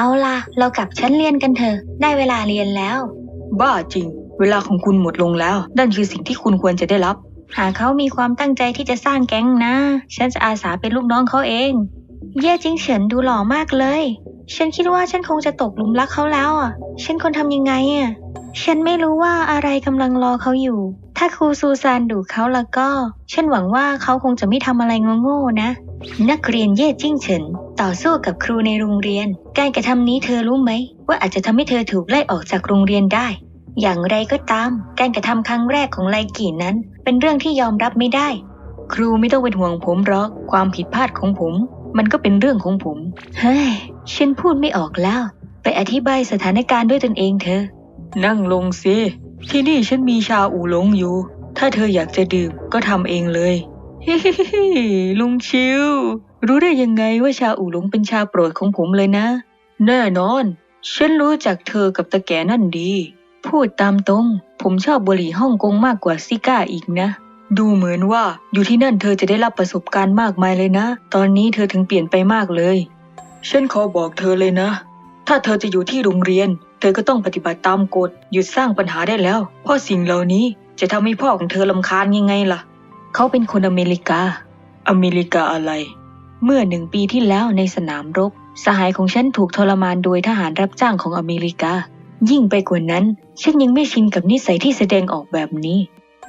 เอาล่ะ เรากลับชั้นเรียนกันเถอะ ได้เวลาเรียนแล้ว บ้าจริง เวลาของคุณหมดลงแล้ว นั่นคือสิ่งที่คุณควรจะได้รับ หากเขามีความตั้งใจที่จะสร้างแก๊งนะ ฉันจะอาสาเป็นลูกน้องเขาเอง เย่จิงเฉินดูหล่อมากเลย ฉันคิดว่าฉันคงจะตกหลุมรักเขาแล้วอะ ฉันควรทำยังไงอะ ฉันไม่รู้ว่าอะไรกำลังรอเขาอยู่ ถ้าครูซูซานดุเขาแล้วก็ ฉันหวังว่าเขาคงจะไม่ทำอะไรโง่ๆนะ นักเรียนเย่จิ้งเฉินต่อสู้กับครูในโรงเรียน การกระทำนี้เธอรู้ไหม ว่าอาจจะทำให้เธอถูกไล่ออกจากโรงเรียนได้ อย่างไรก็ตาม การกระทำครั้งแรกของไลกี่นั้น เป็นเรื่องที่ยอมรับไม่ได้ ครูไม่ต้องเป็นห่วงผมหรอกความผิดพลาดของผม มันก็เป็นเรื่องของผม เฮ้ยฉันพูดไม่ออกแล้ว ไปอธิบายสถานการณ์ด้วยตนเองเถอนั่งลงสิที่นี่ฉันมีชาอูหลงอยู่ ถ้าเธออยากจะดื่มก็ทำเองเลย ฮิฮิฮิลุงชิว รู้ได้ยังไงว่าชาอู่หลงเป็นชาโปรดของผมเลยนะ แน่นอน ฉันรู้จักเธอกับตะแก่นั่นดี พูดตามตรง ผมชอบบุหรี่ฮ่องกงมากกว่าซิก้าอีกนะ ดูเหมือนว่าอยู่ที่นั่นเธอจะได้รับประสบการณ์มากมายเลยนะ ตอนนี้เธอถึงเปลี่ยนไปมากเลย ฉันขอบอกเธอเลยนะ ถ้าเธอจะอยู่ที่โรงเรียน เธอก็ต้องปฏิบัติตามกฎหยุดสร้างปัญหาได้แล้ว เพราะสิ่งเหล่านี้จะทำให้พ่อของเธอลำคาญยังไงล่ะ เขาเป็นคนอเมริกา อเมริกาอะไร เมื่อหนึ่งปีที่แล้วในสนามรบ สหายของฉันถูกทรมานโดยทหารรับจ้างของอเมริกา ยิ่งไปกว่านั้น ฉันยังไม่ชินกับนิสัยที่แสดงออกแบบนี้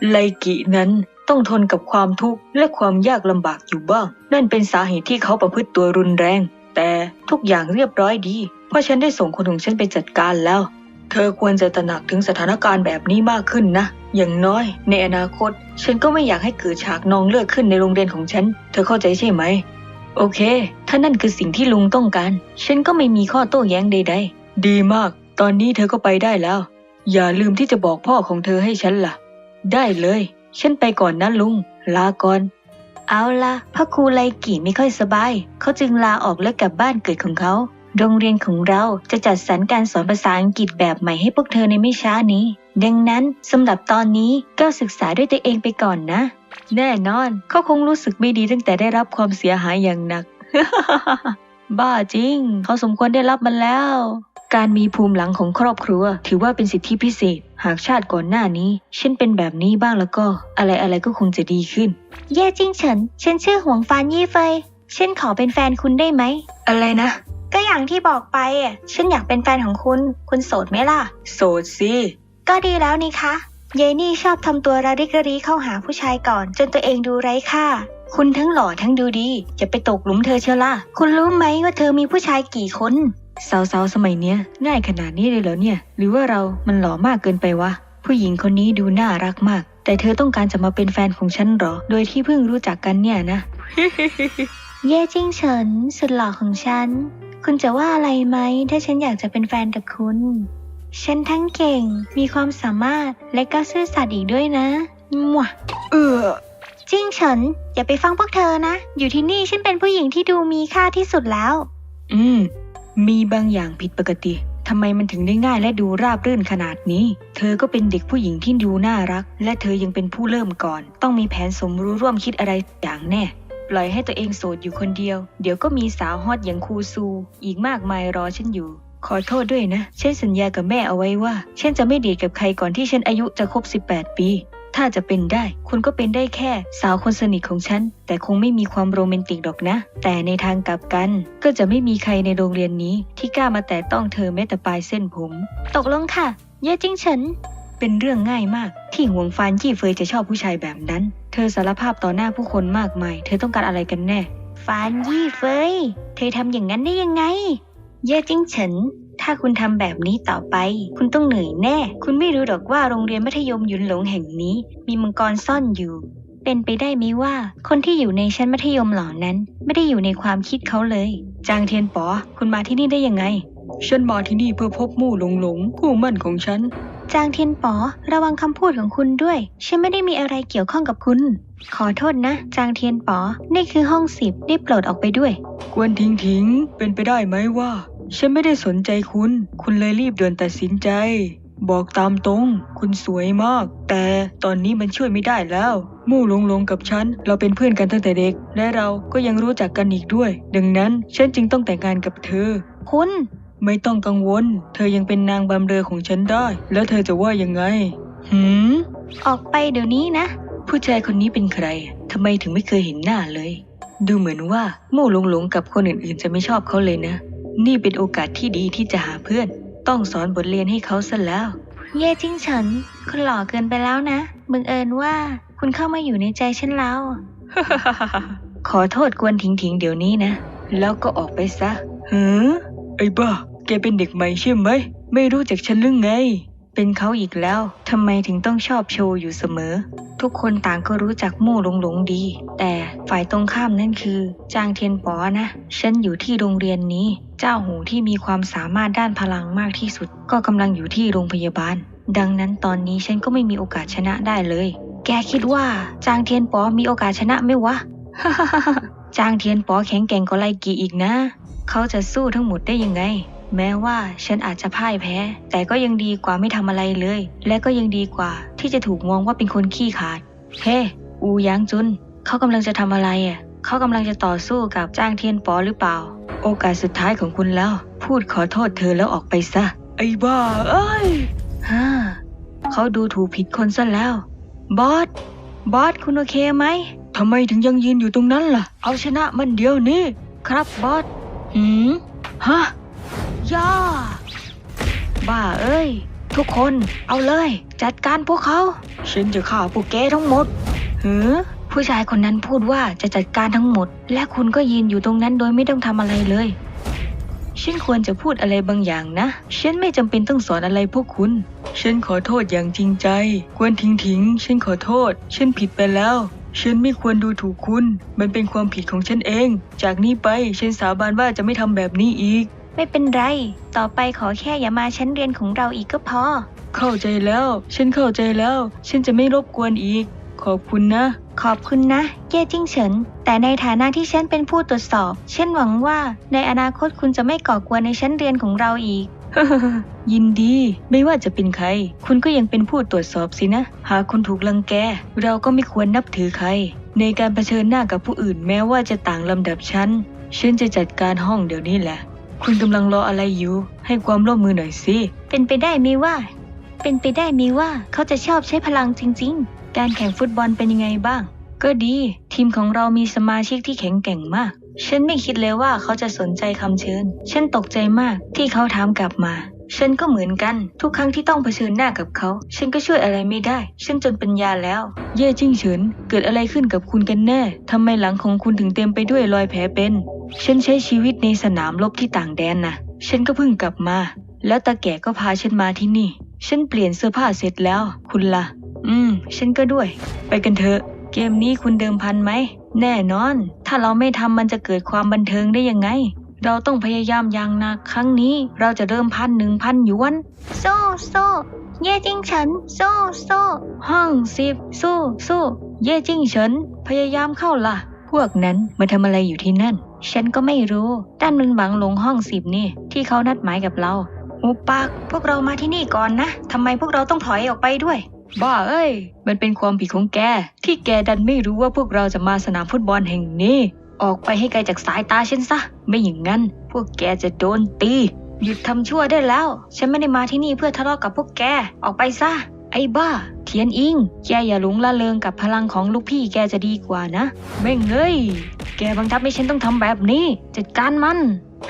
ไลกินั้นต้องทนกับความทุกข์และความยากลำบากอยู่บ้าง นั่นเป็นสาเหตุที่เขาประพฤติตัวรุนแรง แต่ทุกอย่างเรียบร้อยดี เพราะฉันได้ส่งคนของฉันไปจัดการแล้ว เธอควรจะตระหนักถึงสถานการณ์แบบนี้มากขึ้นนะ อย่างน้อย ในอนาคต ฉันก็ไม่อยากให้เกิดฉากนองเลือดขึ้นในโรงเรียนของฉัน เธอเข้าใจใช่ไหม โอเค ถ้านั่นคือสิ่งที่ลุงต้องการ ฉันก็ไม่มีข้อโต้แย้งใด ๆ ดีมาก ตอนนี้เธอก็ไปได้แล้ว อย่าลืมที่จะบอกพ่อของเธอให้ฉันล่ะ ได้เลย ฉันไปก่อนนะลุง ลาก่อนเอาล่ะพระครูไลกี่ไม่ค่อยสบาย เขาจึงลาออกและกลับบ้านเกิดของเขา โรงเรียนของเราจะจัดสรรการสอนภาษาอังกฤษแบบใหม่ให้พวกเธอในไม่ช้านี้ ดังนั้นสำหรับตอนนี้ก็ศึกษาด้วยตัวเองไปก่อนนะ แน่นอน เขาคงรู้สึกไม่ดีตั้งแต่ได้รับความเสียหายอย่างหนัก บ้าจริง เขาสมควรได้รับมันแล้ว การมีภูมิหลังของครอบครัว ถือว่าเป็นสิทธิพิเศษ หากชาติก่อนหน้านี้ ฉันเป็นแบบนี้บ้างแล้วก็ อะไรอะไรๆก็คงจะดีขึ้นเย่จิ้งเฉินฉันชื่อหวงฟานยี่เฟยฉันขอเป็นแฟนคุณได้ไหม อะไรนะ ก็อย่างที่บอกไปอะฉันอยากเป็นแฟนของคุณ คุณโสดไหมล่ะ โสดสิ ก็ดีแล้วนี่คะ เยนี่ชอบทำตัวระริกระรีเข้าหาผู้ชายก่อน จนตัวเองดูไร้ค่า คุณทั้งหล่อทั้งดูดีอย่าไปตกหลุมเธอเชียวล่ะ คุณรู้ไหมว่าเธอมีผู้ชายกี่คน สาวๆสมัยเนี้ยง่ายขนาดนี้เลยเหรอเนี่ย หรือว่าเรามันหล่อมากเกินไปวะ ผู้หญิงคนนี้ดูน่ารักมาก แต่เธอต้องการจะมาเป็นแฟนของฉันเหรอ โดยที่เพิ่งรู้จักกันเนี่ยนะ เย่จิ้งเฉินสุดหล่อของฉัน คุณจะว่าอะไรไหม ถ้าฉันอยากจะเป็นแฟนกับคุณ ฉันทั้งเก่ง มีความสามารถ และก็ซื่อสัตย์อีกด้วยนะ มั่วเออจิ้งเฉิน อย่าไปฟังพวกเธอนะ อยู่ที่นี่ฉันเป็นผู้หญิงที่ดูมีค่าที่สุดแล้ว อืม มีบางอย่างผิดปกติทำไมมันถึงได้ง่ายและดูราบรื่นขนาดนี้ เธอก็เป็นเด็กผู้หญิงที่ดูน่ารัก และเธอยังเป็นผู้เริ่มก่อน ต้องมีแผนสมรู้ร่วมคิดอะไรอย่างแน่ ปล่อยให้ตัวเองโสดอยู่คนเดียว เดี๋ยวก็มีสาวฮอตอย่างครูซู อีกมากมายรอฉันอยู่ ขอโทษด้วยนะฉันสัญญากับแม่เอาไว้ว่าฉันจะไม่เดทกับใครก่อนที่ฉันอายุจะครบ 18 ปี ถ้าจะเป็นได้ คุณก็เป็นได้แค่ สาวคนสนิทของฉัน แต่คงไม่มีความโรแมนติกหรอกนะ แต่ในทางกลับกัน ก็จะไม่มีใครในโรงเรียนนี้ ที่กล้ามาแตะต้องเธอแม้แต่ปลายเส้นผม ตกลงค่ะ เย่จิ้งเฉินเป็นเรื่องง่ายมาก ที่หวงฟานยี่เฟยจะชอบผู้ชายแบบนั้น เธอสารภาพต่อหน้าผู้คนมากมาย เธอต้องการอะไรกันแน่ ฟานยี่เฟย เธอทำอย่างนั้นได้ยังไง เย่จิ้งเฉิน ถ้าคุณทำแบบนี้ต่อไป คุณต้องเหนื่อยแน่ คุณไม่รู้หรอกว่าโรงเรียนมัธยมหยุนหลงแห่งนี้ มีมังกรซ่อนอยู่ เป็นไปได้ไหมว่า คนที่อยู่ในชั้นมัธยมเหล่านั้น ไม่ได้อยู่ในความคิดเขาเลย จางเทียนป๋อ คุณมาที่นี่ได้ยังไง ฉันมาที่นี่เพื่อพบมู่หลงหลงคู่มั่นของฉัน จางเทียนป๋อ ระวังคำพูดของคุณด้วย ฉันไม่ได้มีอะไรเกี่ยวข้องกับคุณ ขอโทษนะ จางเทียนป๋อ นี่คือห้องสิบได้โปรดออกไปด้วย กวนทิ้งทิ้ง เป็นไปได้ไหมว่า ฉันไม่ได้สนใจคุณ คุณเลยรีบด่วนตัดสินใจ บอกตามตรง คุณสวยมาก แต่ตอนนี้มันช่วยไม่ได้แล้ว มู่หลงหลงกับฉัน เราเป็นเพื่อนกันตั้งแต่เด็ก และเราก็ยังรู้จักกันอีกด้วย ดังนั้นฉันจึงต้องแต่งงานกับเธอ คุณ ไม่ต้องกังวล เธอยังเป็นนางบำเรอของฉันได้ แล้วเธอจะว่ายังไง หืม ออกไปเดี๋ยวนี้นะ ผู้ชายคนนี้เป็นใคร ทำไมถึงไม่เคยเห็นหน้าเลย ดูเหมือนว่าหมู่หลงหลงๆกับคนอื่นๆ จะไม่ชอบเขาเลยนะ นี่เป็นโอกาสที่ดีที่จะหาเพื่อน ต้องสอนบทเรียนให้เขาซะแล้ว เย่จิ้งเฉิน คุณหล่อเกินไปแล้วนะ บังเอิญว่าคุณเข้ามาอยู่ในใจฉันแล้ว ขอโทษกวนถิงถิงๆเดี๋ยวนี้นะ แล้วก็ออกไปซะเฮ้อไอ้บ้า แกเป็นเด็กใหม่ใช่ไหม ไม่รู้จักฉันหรือไง เป็นเขาอีกแล้ว ทำไมถึงต้องชอบโชว์อยู่เสมอ ทุกคนต่างก็รู้จักมู่หลงหลงดี แต่ฝ่ายตรงข้ามนั่นคือ จางเทียนป๋อนะ ฉันอยู่ที่โรงเรียนนี้ เจ้าหูที่มีความสามารถด้านพลังมากที่สุด ก็กำลังอยู่ที่โรงพยาบาล ดังนั้นตอนนี้ฉันก็ไม่มีโอกาสชนะได้เลย แกคิดว่าจางเทียนป๋อมีโอกาสชนะไหมวะ จางเทียนป๋อแข็งแกร่งกว่าไลกีอีกนะ เขาจะสู้ทั้งหมดได้ยังไง แม้ว่าฉันอาจจะพ่ายแพ้ แต่ก็ยังดีกว่าไม่ทำอะไรเลย และก็ยังดีกว่าที่จะถูกมองว่าเป็นคนขี้ขลาด เฮ้ อูหยางจุน เขากำลังจะทำอะไรอะ เขากำลังจะต่อสู้กับจ้างเทียนป๋อหรือเปล่า โอกาสสุดท้ายของคุณแล้ว พูดขอโทษเธอแล้วออกไปซะ ไอ้บ้า เอ้ยฮ่าเขาดูถูกผิดคนซะแล้ว บอส บอสคุณโอเคไหมทำไมถึงยังยืนอยู่ตรงนั้นล่ะ เอาชนะมันเดี๋ยวนี้ ครับบอส หืม ฮะ ย่าบ้าเอ้ย ทุกคนเอาเลย จัดการพวกเขา ฉันจะฆ่าพวกแกทั้งหมดหือผู้ชายคนนั้นพูดว่าจะจัดการทั้งหมด และคุณก็ยืนอยู่ตรงนั้นโดยไม่ต้องทำอะไรเลย ฉันควรจะพูดอะไรบางอย่างนะ ฉันไม่จำเป็นต้องสอนอะไรพวกคุณ ฉันขอโทษอย่างจริงใจ ควรทิ้งทิ้ง ฉันขอโทษ ฉันผิดไปแล้ว ฉันไม่ควรดูถูกคุณ มันเป็นความผิดของฉันเอง จากนี้ไป ฉันสาบานว่าจะไม่ทำแบบนี้อีก ไม่เป็นไร ต่อไปขอแค่อย่ามาชั้นเรียนของเราอีกก็พอ เข้าใจแล้ว ฉันเข้าใจแล้ว ฉันจะไม่รบกวนอีก ขอบคุณนะ ขอบคุณนะ เย่จิ้งเฉิน แต่ในฐานะที่ฉันเป็นผู้ตรวจสอบ ฉันหวังว่าในอนาคตคุณจะไม่ก่อกวนในชั้นเรียนของเราอีก ยินดี ไม่ว่าจะเป็นใคร คุณก็ยังเป็นผู้ตรวจสอบสินะ หากคุณถูกลังแก เราก็ไม่ควรนับถือใคร ในการเผชิญหน้ากับผู้อื่นแม้ว่าจะต่างลำดับชั้น ฉันจะจัดการห้องเดี๋ยวนี้แหละ คุณกำลังรออะไรอยู่ ให้ความร่วมมือหน่อยสิ เป็นไปได้ไหมว่า เป็นไปได้ไหมว่าเขาจะชอบใช้พลังจริง ๆ การแข่งฟุตบอลเป็นยังไงบ้าง ก็ดี ทีมของเรามีสมาชิกที่แข็งแกร่งมาก ฉันไม่คิดเลยว่าเขาจะสนใจคำเชิญ ฉันตกใจมากที่เขาถามกลับมาฉันก็เหมือนกัน ทุกครั้งที่ต้องเผชิญหน้ากับเขา ฉันก็ช่วยอะไรไม่ได้ ฉันจนปัญญาแล้ว เย่จิ้งเฉิน เกิดอะไรขึ้นกับคุณกันแน่ทำไมหลังของคุณถึงเต็มไปด้วยรอยแผลเป็น ฉันใช้ชีวิตในสนามรบที่ต่างแดนนะฉันก็เพิ่งกลับมา แล้วตาแก่ก็พาฉันมาที่นี่ ฉันเปลี่ยนเสื้อผ้าเสร็จแล้ว คุณล่ะ อืม ฉันก็ด้วย ไปกันเถอะ เกมนี้คุณเดิมพันไหม แน่นอน ถ้าเราไม่ทำมันจะเกิดความบันเทิงได้ยังไง เราต้องพยายามอย่างหนักครั้งนี้ เราจะเริ่มพันหนึ่งพันหยวน โซ่โซ่เย่จิ้งเฉินโซ่โซ่ห้องสิบสู้สู้เย่จิ้งเฉินพยายามเข้าล่ะ พวกนั้นมาทำอะไรอยู่ที่นั่น ฉันก็ไม่รู้ด้านมันหวังลงห้องสิบนี่ ที่เขานัดหมายกับเราอุปาก พวกเรามาที่นี่ก่อนนะ ทำไมพวกเราต้องถอยออกไปด้วย บ้าเอ้ย มันเป็นความผิดของแก ที่แกดันไม่รู้ว่าพวกเราจะมาสนามฟุตบอลแห่งนี้ ออกไปให้ไกลจากสายตาฉันซะ ไม่อย่างนั้น พวกแกจะโดนตี หยุดทำชั่วได้แล้ว ฉันไม่ได้มาที่นี่เพื่อทะเลาะกับพวกแก ออกไปซะ ไอ้บ้า เทียนอิง แกอย่าหลงละเลงกับพลังของลูกพี่แกจะดีกว่านะ แม่งเอ้ย แกบังคับให้ฉันต้องทำแบบนี้ จัดการมัน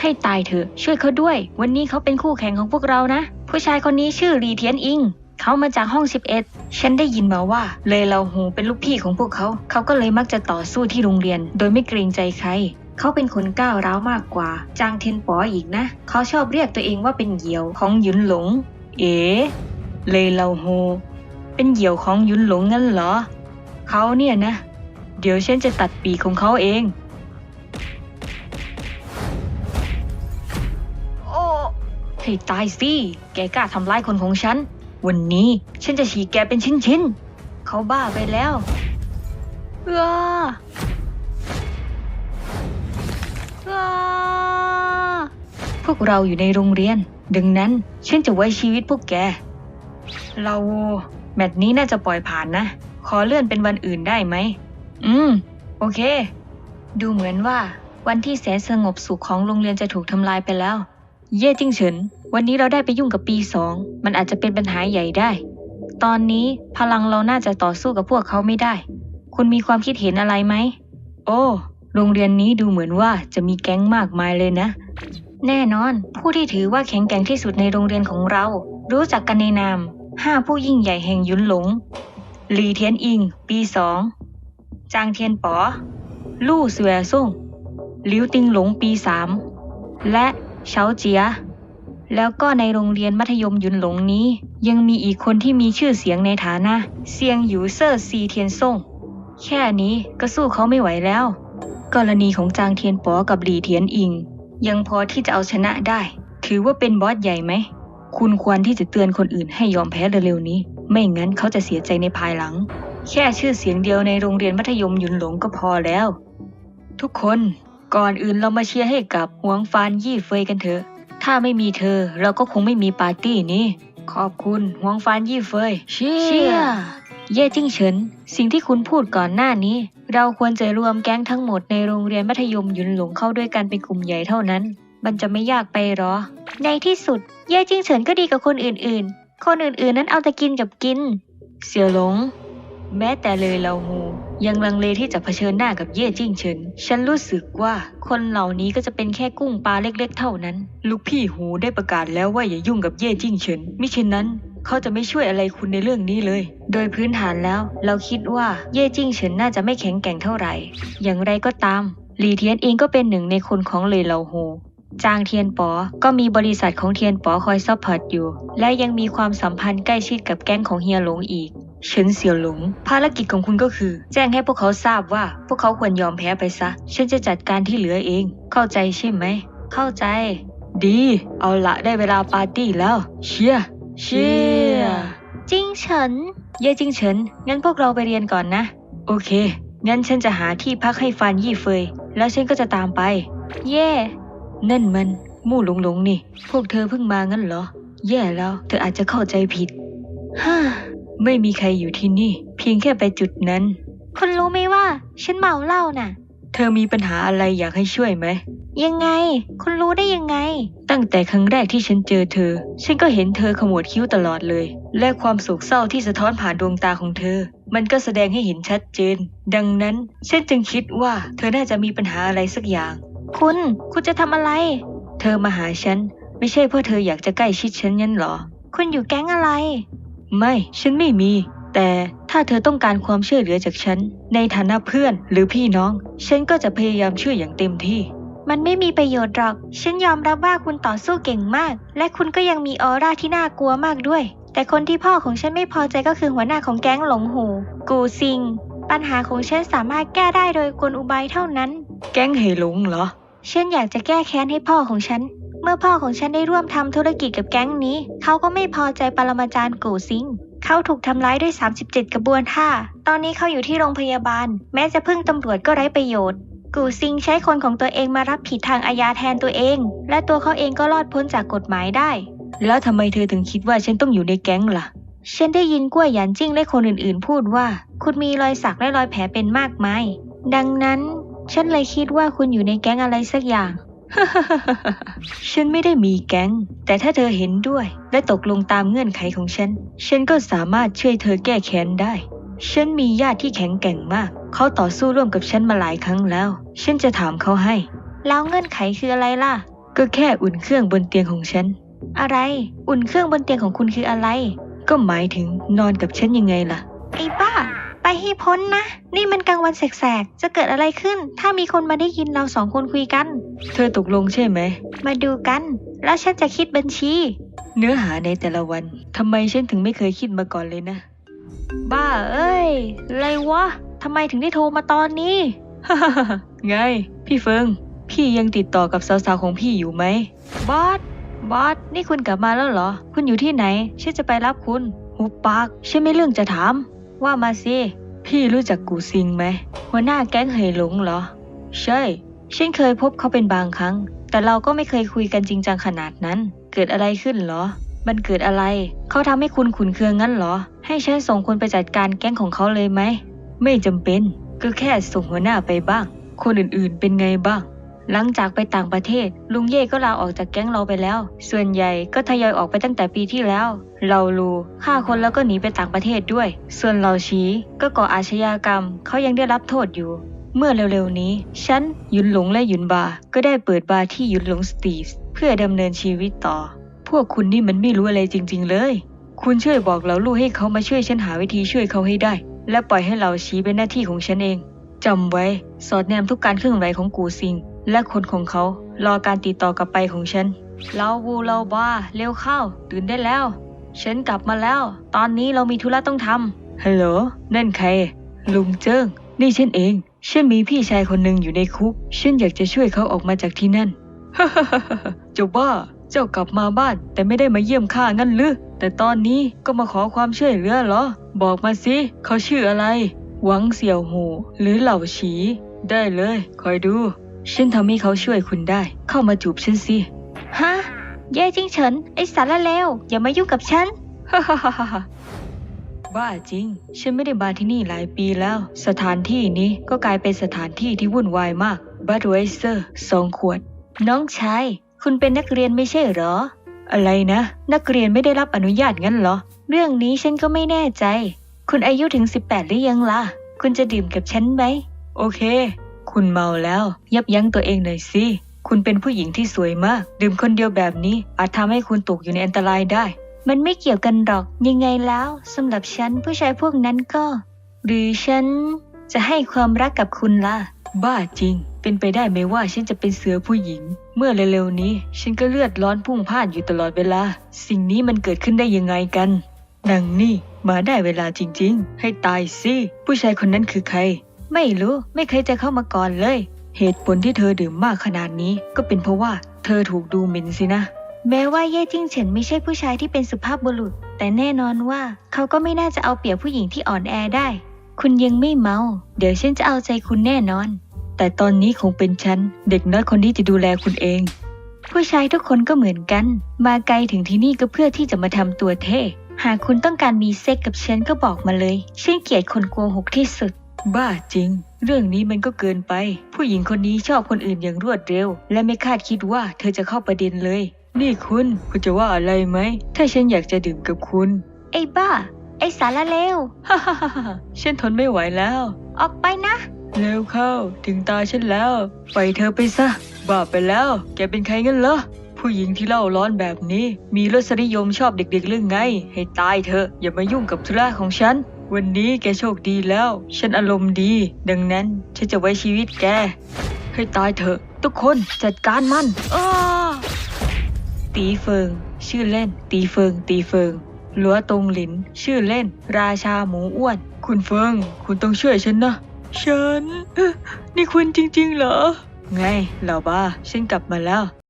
ให้ตายเถอะ ช่วยเขาด้วย วันนี้เขาเป็นคู่แข่งของพวกเรานะ ผู้ชายคนนี้ชื่อรีเทียนอิง เขามาจากห้อง 11 ฉันได้ยินมาว่า เลยเราหูเป็นลูกพี่ของพวกเขา เขาก็เลยมักจะต่อสู้ที่โรงเรียน โดยไม่เกรงใจใครเขาเป็นคนก้าวร้าวมากกว่า จางเทียนป๋ออีกนะ เขาชอบเรียกตัวเองว่าเป็นเหยี่ยวของหยุนหลง เอ๋ เลยเราโฮ เป็นเหยี่ยวของหยุนหลงงั้นเหรอ เขาเนี่ยนะ เดี๋ยวฉันจะตัดปีกของเขาเอง โอ้ให้ตายสิ แกกล้าทำร้ายคนของฉัน วันนี้ฉันจะฉีกแกเป็นชิ้นๆ เขาบ้าไปแล้วอ้าอ้าพวกเราอยู่ในโรงเรียน ดังนั้นฉันจะไว้ชีวิตพวกแก เราแมตช์นี้น่าจะปล่อยผ่านนะ ขอเลื่อนเป็นวันอื่นได้ไหม อืม โอเค ดูเหมือนว่า วันที่แสนสงบสุขของโรงเรียนจะถูกทำลายไปแล้ว เย่จิ้งเฉิน วันนี้เราได้ไปยุ่งกับปีสอง มันอาจจะเป็นปัญหาใหญ่ได้ ตอนนี้พลังเราน่าจะต่อสู้กับพวกเขาไม่ได้ คุณมีความคิดเห็นอะไรไหม โอ้ โรงเรียนนี้ดูเหมือนว่าจะมีแก๊งมากมายเลยนะ แน่นอน ผู้ที่ถือว่าแข็งแกร่งที่สุดในโรงเรียนของเรา รู้จักกันในนาม ห้าผู้ยิ่งใหญ่แห่งยุนหลง หลีเทียนอิง ปีสอง จางเทียนป๋อ ลู่เสวยซ่งหลิวติงหลงปีสาม และเฉาเจีย แล้วก็ในโรงเรียนมัธยมยุนหลงนี้ ยังมีอีกคนที่มีชื่อเสียงในฐานะเซียงหยูเซอร์ซีเทียนซ่ง แค่นี้ก็สู้เขาไม่ไหวแล้ว กรณีของจางเทียนป๋อกับหลีเทียนอิง ยังพอที่จะเอาชนะได้ ถือว่าเป็นบอสใหญ่ไหม คุณควรที่จะเตือนคนอื่นให้ยอมแพ้เร็วๆนี้ ไม่งั้นเขาจะเสียใจในภายหลัง แค่ชื่อเสียงเดียวในโรงเรียนมัธยมยุนหลงก็พอแล้ว ทุกคนก่อนอื่นเรามาเชียร์ให้กับหวงฟานยี่เฟยกันเถอะ ถ้าไม่มีเธอเราก็คงไม่มีปาร์ตี้นี้ ขอบคุณหวงฟานยี่เฟยเชียเย่จิ้งเฉิน สิ่งที่คุณพูดก่อนหน้านี้ เราควรจะรวมแก๊งทั้งหมดในโรงเรียนมัธยมยุนหลงเข้าด้วยกันเป็นกลุ่มใหญ่เท่านั้น มันจะไม่ยากไปหรอ ในที่สุด เย่จิ้งเฉินก็ดีกับคนอื่นๆ คนอื่นๆ นั้นเอาแต่กินกับกิน เสี่ยวหลง แม้แต่เลยเราฮูยังลังเลที่จะเผชิญหน้ากับเย่จิ้งเฉิน ฉันรู้สึกว่าคนเหล่านี้ก็จะเป็นแค่กุ้งปลาเล็ก ๆ เท่านั้น ลูกพี่หูได้ประกาศแล้วว่าอย่ายุ่งกับเย่จิ้งเฉิน มิเช่นนั้น เขาจะไม่ช่วยอะไรคุณในเรื่องนี้เลย โดยพื้นฐานแล้ว เราคิดว่าเย่จิ้งเฉินน่าจะไม่แข็งแกร่งเท่าไหร่ อย่างไรก็ตามหลีเทียนเองก็เป็นหนึ่งในคนของเลยเหลาโฮ จางเทียนป๋อก็มีบริษัทของเทียนป๋อคอยซัพพอร์ตอยู่ และยังมีความสัมพันธ์ใกล้ชิดกับแก๊งของเฮียหลงอีกเฉินเสี่ยวหลง ภารกิจของคุณก็คือ แจ้งให้พวกเขาทราบว่า พวกเขาควรยอมแพ้ไปซะ ฉันจะจัดการที่เหลือเอง เข้าใจใช่ไหม เข้าใจ ดี เอาละได้เวลาปาร์ตี้แล้ว เชียร์เชียร์จิ้งเฉิน เย่จิงเฉิน งั้นพวกเราไปเรียนก่อนนะ โอเค งั้นฉันจะหาที่พักให้ฟานยี่เฟย แล้วฉันก็จะตามไป เย่ นั่นมันมู่หลงหลงนี่ พวกเธอเพิ่งมางั้นเหรอ แย่แล้ว เธออาจจะเข้าใจผิดฮ่าไม่มีใครอยู่ที่นี่ เพียงแค่ไปจุดนั้น คุณรู้ไหมว่า ฉันเมาเหล้าน่ะ เธอมีปัญหาอะไรอยากให้ช่วยไหม ยังไง คุณรู้ได้ยังไง ตั้งแต่ครั้งแรกที่ฉันเจอเธอ ฉันก็เห็นเธอขมวดคิ้วตลอดเลย และความโศกเศร้าที่สะท้อนผ่านดวงตาของเธอ มันก็แสดงให้เห็นชัดเจน ดังนั้นฉันจึงคิดว่า เธอน่าจะมีปัญหาอะไรสักอย่าง คุณ คุณจะทำอะไร เธอมาหาฉัน ไม่ใช่เพราะเธออยากจะใกล้ชิดฉันยันหรอ คุณอยู่แก๊งอะไร ไม่ ฉันไม่มี แต่ถ้าเธอต้องการความช่วยเหลือจากฉัน ในฐานะเพื่อนหรือพี่น้อง ฉันก็จะพยายามช่วยอย่างเต็มที่ มันไม่มีประโยชน์หรอก ฉันยอมรับว่าคุณต่อสู้เก่งมาก และคุณก็ยังมีออร่าที่น่ากลัวมากด้วย แต่คนที่พ่อของฉันไม่พอใจก็คือหัวหน้าของแก๊งหลงหู กูซิง ปัญหาของฉันสามารถแก้ได้โดยกลอุบายเท่านั้น แก๊งเหหลงเหรอ ฉันอยากจะแก้แค้นให้พ่อของฉัน เมื่อพ่อของฉันได้ร่วมทำธุรกิจกับแก๊งนี้ เขาก็ไม่พอใจปรมาจารย์กูซิง เขาถูกทำร้ายด้วย 37 กระบวนท่า ตอนนี้เขาอยู่ที่โรงพยาบาล แม้จะพึ่งตำรวจก็ไร้ประโยชน์ กูซิงใช้คนของตัวเองมารับผิดทางอาญาแทนตัวเอง และตัวเขาเองก็รอดพ้นจากกฎหมายได้ แล้วทำไมเธอถึงคิดว่าฉันต้องอยู่ในแก๊งล่ะฉันได้ยินกล้วยหยันจิ้งและคนอื่นๆ พูดว่า คุณมีรอยสักและรอยแผลเป็นมากมาย ดังนั้น ฉันเลยคิดว่าคุณอยู่ในแก๊งอะไรสักอย่าง ฉันไม่ได้มีแก๊ง แต่ถ้าเธอเห็นด้วย และตกลงตามเงื่อนไขของฉัน ฉันก็สามารถช่วยเธอแก้แค้นได้ ฉันมีญาติที่แข็งแกร่งมาก เขาต่อสู้ร่วมกับฉันมาหลายครั้งแล้ว ฉันจะถามเขาให้ แล้วเงื่อนไขคืออะไรล่ะ ก็แค่อุ่นเครื่องบนเตียงของฉัน อะไร อุ่นเครื่องบนเตียงของคุณคืออะไร ก็หมายถึงนอนกับฉันยังไงล่ะ ไอ้บ้า ไปให้พ้นนะ นี่มันกลางวันแสกๆ จะเกิดอะไรขึ้น ถ้ามีคนมาได้ยินเราสองคนคุยกัน เธอตกลงใช่ไหม มาดูกัน แล้วฉันจะคิดบัญชี เนื้อหาในแต่ละวันทำไมฉันถึงไม่เคยคิดมาก่อนเลยนะ บ้าเอ้ยอะไรวะทำไมถึงได้โทรมาตอนนี้ ไง พี่เฟิง พี่ยังติดต่อกับสาวๆของพี่อยู่ไหมบอสบอสนี่คุณกลับมาแล้วเหรอ คุณอยู่ที่ไหน ฉันจะไปรับคุณ หุบปาก ฉันไม่เรื่องจะถาม ว่ามาสิ พี่รู้จักกูซิงไหม หัวหน้าแก๊งเหหลงเหรอ ใช่ฉันเคยพบเขาเป็นบางครั้ง แต่เราก็ไม่เคยคุยกันจริงจังขนาดนั้น เกิดอะไรขึ้นเหรอ มันเกิดอะไร เขาทำให้คุณขุนเคืองงั้นเหรอ ให้ฉันส่งคนไปจัดการแก๊งของเขาเลยไหม ไม่จำเป็น ก็แค่ส่งหัวหน้าไปบ้าง คนอื่นๆเป็นไงบ้าง หลังจากไปต่างประเทศ ลุงเย่ก็ลาออกจากแก๊งเราไปแล้ว ส่วนใหญ่ก็ทยอยออกไปตั้งแต่ปีที่แล้ว เราลูฆ่าคนแล้วก็หนีไปต่างประเทศด้วย ส่วนเราชีก็ก่ออาชญากรรม เขายังได้รับโทษอยู่ เมื่อเร็วๆนี้ ฉันยุนหลงและยุนบา ก็ได้เปิดบาร์ที่ยุนหลงสตีฟส์เพื่อดำเนินชีวิตต่อ พวกคุณนี่มันไม่รู้อะไรจริง ๆ เลย คุณช่วยบอกเราลูกให้เขามาช่วยฉันหาวิธีช่วยเขาให้ได้ และปล่อยให้เราชี้เป็นหน้าที่ของฉันเองจำไว้ สอดแนมทุกการเคลื่อนไหวของกูซิง และคนของเขา รอการติดต่อกลับไปของฉันเราวูเราบาเร็วเข้า ตื่นได้แล้ว ฉันกลับมาแล้ว ตอนนี้เรามีธุระต้องทำฮัลโหลนั่นใคร ลุงเจิ้ง นี่ฉันเอง ฉันมีพี่ชายคนหนึ่งอยู่ในคุก ฉันอยากจะช่วยเขาออกมาจากที่นั่นเจ้าบ้า เจ้ากลับมาบ้าน แต่ไม่ได้มาเยี่ยมข้างั้นหรือแต่ตอนนี้ก็มาขอความช่วยเหลือเหรอ บอกมาสิ เขาชื่ออะไร หวังเสี่ยวหูหรือเหล่าฉี ได้เลย คอยดู ฉันทำให้เขาช่วยคุณได้ เข้ามาจูบฉันสิ ฮะเย่จิงเฉิน ไอสารเลวอย่ามายุ่งกับฉันฮ่าฮ่าฮ่าฮ่าบ้าจริง ฉันไม่ได้มาที่นี่หลายปีแล้ว สถานที่นี้ก็กลายเป็นสถานที่ที่วุ่นวายมากบัตไวเซอร์สองขวด น้องชาย คุณเป็นนักเรียนไม่ใช่เหรอ อะไรนะ นักเรียนไม่ได้รับอนุญาตงั้นเหรอ เรื่องนี้ฉันก็ไม่แน่ใจ คุณอายุถึง 18 หรือยังล่ะ คุณจะดื่มกับฉันไหม โอเค คุณเมาแล้ว ยับยั้งตัวเองหน่อยสิ คุณเป็นผู้หญิงที่สวยมาก ดื่มคนเดียวแบบนี้ อาจทำให้คุณตกอยู่ในอันตรายได้ มันไม่เกี่ยวกันหรอก ยังไงแล้วสำหรับฉันผู้ชายพวกนั้นก็ หรือฉันจะให้ความรักกับคุณล่ะ บ้าจริง เป็นไปได้ไหมว่าฉันจะเป็นเสือผู้หญิง เมื่อเร็วๆนี้ ฉันก็เลือดร้อนพุ่งพ่านอยู่ตลอดเวลา สิ่งนี้มันเกิดขึ้นได้ยังไงกันนางนี่มาได้เวลาจริงๆ ให้ตายสิ ผู้ชายคนนั้นคือใคร ไม่รู้ไม่เคยจะเข้ามาก่อนเลย เหตุผลที่เธอดื่มมากขนาดนี้ ก็เป็นเพราะว่าเธอถูกดูหมิ่นสินะ แม้ว่าเย่จิ้งเฉินไม่ใช่ผู้ชายที่เป็นสุภาพบุรุษ แต่แน่นอนว่าเขาก็ไม่น่าจะเอาเปรียบผู้หญิงที่อ่อนแอได้ คุณยังไม่เมา เดี๋ยวฉันจะเอาใจคุณแน่นอน แต่ตอนนี้คงเป็นฉัน เด็กน้อยคนที่จะดูแลคุณเอง ผู้ชายทุกคนก็เหมือนกัน มาไกลถึงที่นี่ก็เพื่อที่จะมาทำตัวเท่หากคุณต้องการมีเซ็กกับฉันก็บอกมาเลย ฉันเกลียดคนโกหกที่สุด บ้าจริง เรื่องนี้มันก็เกินไป ผู้หญิงคนนี้ชอบคนอื่นอย่างรวดเร็ว และไม่คาดคิดว่าเธอจะเข้าประเด็นเลย นี่คุณ คุณจะว่าอะไรไหม ถ้าฉันอยากจะดื่มกับคุณ ไอ้บ้า ไอ้สารเลวฮ่าฮ่าฮ่าฮ่าฉันทนไม่ไหวแล้ว ออกไปนะ เร็วเข้า ถึงตาฉันแล้วปล่อยเธอไปซะ บ้าไปแล้ว แกเป็นใครกันเหรอ ผู้หญิงที่เล่าร้อนแบบนี้ มีรสนิยมชอบเด็กๆเรื่องไง ให้ตายเถอะ อย่ามายุ่งกับธุระของฉัน วันนี้แกโชคดีแล้ว ฉันอารมณ์ดี ดังนั้นฉันจะไว้ชีวิตแก ให้ตายเถอะ ทุกคนจัดการมันอ้าตีเฟิง ชื่อเล่น ตีเฟิง ตีเฟิงหลัวตงหลิน ชื่อเล่น ราชาหมูอ้วน คุณเฟิง คุณต้องช่วยฉันนะ ฉันเอ๊ะนี่คุณจริงๆเหรอ ไงเหล่าบ้า ฉันกลับมาแล้ว